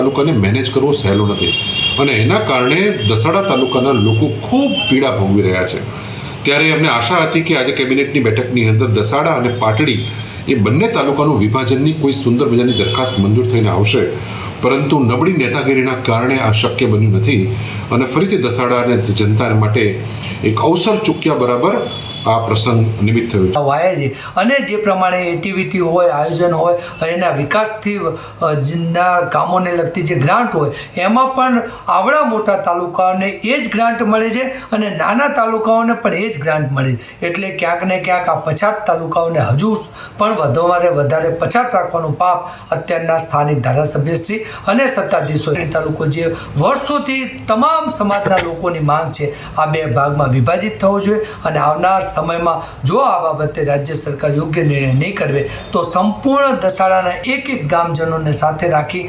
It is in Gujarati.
તાલુકાને મેનેજ કરવો સહેલો નથી. અને એના કારણે દસાડા તાલુકાના લોકો ખૂબ પીડા ભોગવી રહ્યા છે. ત્યારે અમને આશા હતી કે આજે કેબિનેટની બેઠકની અંદર દસાડા અને પાટડી એ બંને તાલુકાનું વિભાજનની કોઈ સુંદર મજાની દરખાસ્ત મંજૂર થઈને આવશે. પરંતુ નબળી નેતાગીરીના કારણે આ શક્ય બન્યું નથી. અને ફરીથી દસાડા અને જનતા માટે એક અવસર ચૂક્યા બરાબર આ પ્રસંગ નિમિત્ત થયો છે. વાયા અને જે પ્રમાણે એક્ટિવિટી હોય, આયોજન હોય, અને એના વિકાસથી જિંદા કામોને લગતી જે ગ્રાન્ટ હોય, એમાં પણ આવડા મોટા તાલુકાઓને એ જ ગ્રાન્ટ મળે છે અને નાના તાલુકાઓને પણ એ જ ગ્રાન્ટ મળે છે. એટલે ક્યાંક ને ક્યાંક આ પછાત તાલુકાઓને હજુ પણ વધુમાં વધારે પછાત રાખવાનું પાપ અત્યારના સ્થાનિક ધારાસભ્યશ્રી અને સત્તાધીશો. તાલુકો જે વર્ષોથી તમામ સમાજના લોકોની માંગ છે, આ બે ભાગમાં વિભાજિત થવો જોઈએ અને આવનાર સમયમાં જો આ બાબતે રાજ્ય સરકાર યોગ્ય નિર્ણય નહીં કરવે, તો સંપૂર્ણ દસાડાના એક એક ગામજનોને સાથે રાખી